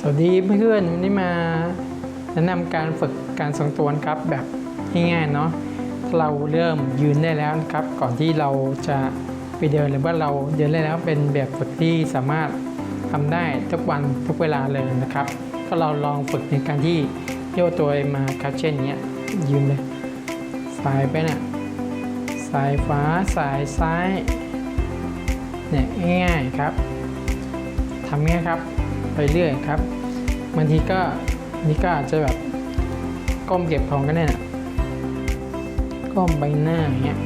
สวัสดีเพื่อนๆวันนี้มาแนะนำการฝึกการทรงตัวครับแบบง่ายๆเนาะเราเริ่มยืนได้แล้วครับ ก่อนที่เราจะไปเดินหรือว่าเราเดินได้แล้วเป็นแบบฝึกที่สามารถทำได้ทุกวันทุกเวลาเลยนะครับ ก็เราลองฝึกในการที่โยกตัวมาครับเช่นเนี้ยยืนเลยสายไปน่ะสายขวาสายซ้ายเนี่ยง่ายๆครับทำงี้ยครับ ไปเรื่อยครับบางทีก็นี่ก็อาจจะแบบก้มเก็บของกันเนี่ยก้มใบหน้าอย่างเงี้ย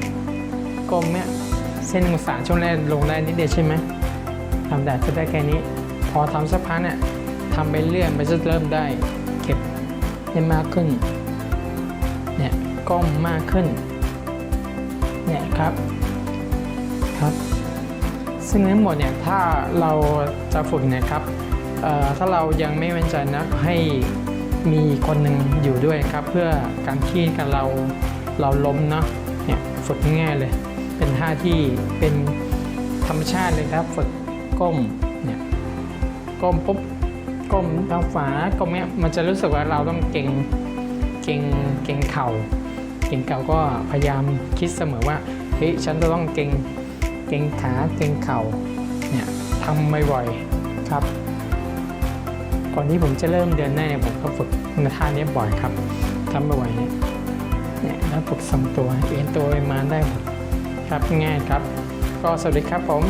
ก้มเนี่ยเส้นองศาช่วงแรกลงได้นิดเดียวใช่ไหมทำแต่จะได้แค่นี้ พอทำสักพักเนี่ยทำไปเรื่อยมันจะเริ่มได้เก็บได้มากขึ้นเนี่ยก้มมากขึ้นเนี่ยครับครับ ซึ่งทั้งหมดเนี่ยถ้าเราจะฝึกเนะครับ ถ้าเรายังไม่มั่นใจนะให้มีคนหนึ่งอยู่ด้วยครับ เพื่อการที่กันเราเราล้มเนาะเนี่ยฝึกง่ายเลย เป็นท่าที่เป็นธรรมชาติเลยครับ ฝึกก้มเนี่ยก้มปุ๊บก้มทางฝาก้มเนี่ยมันจะรู้สึกว่าเราต้องเก่งเก่งเก่งเข่า เก่งเข่าก็พยายามคิดเสมอว่าเฮ้ยฉันจะต้องเก่งเกรงขาเกรงเข่าเนี่ยทำบ่อยๆครับ ก่อนที่ผมจะเริ่มเดินได้เนี่ยผมก็ฝึกท่านี้บ่อยครับทำบ่อยเนี่ยเนี่ยแล้วฝึกทรงตัวเอ็นตัวไปมาได้ครับง่ายครับ ก็สวัสดีครับผม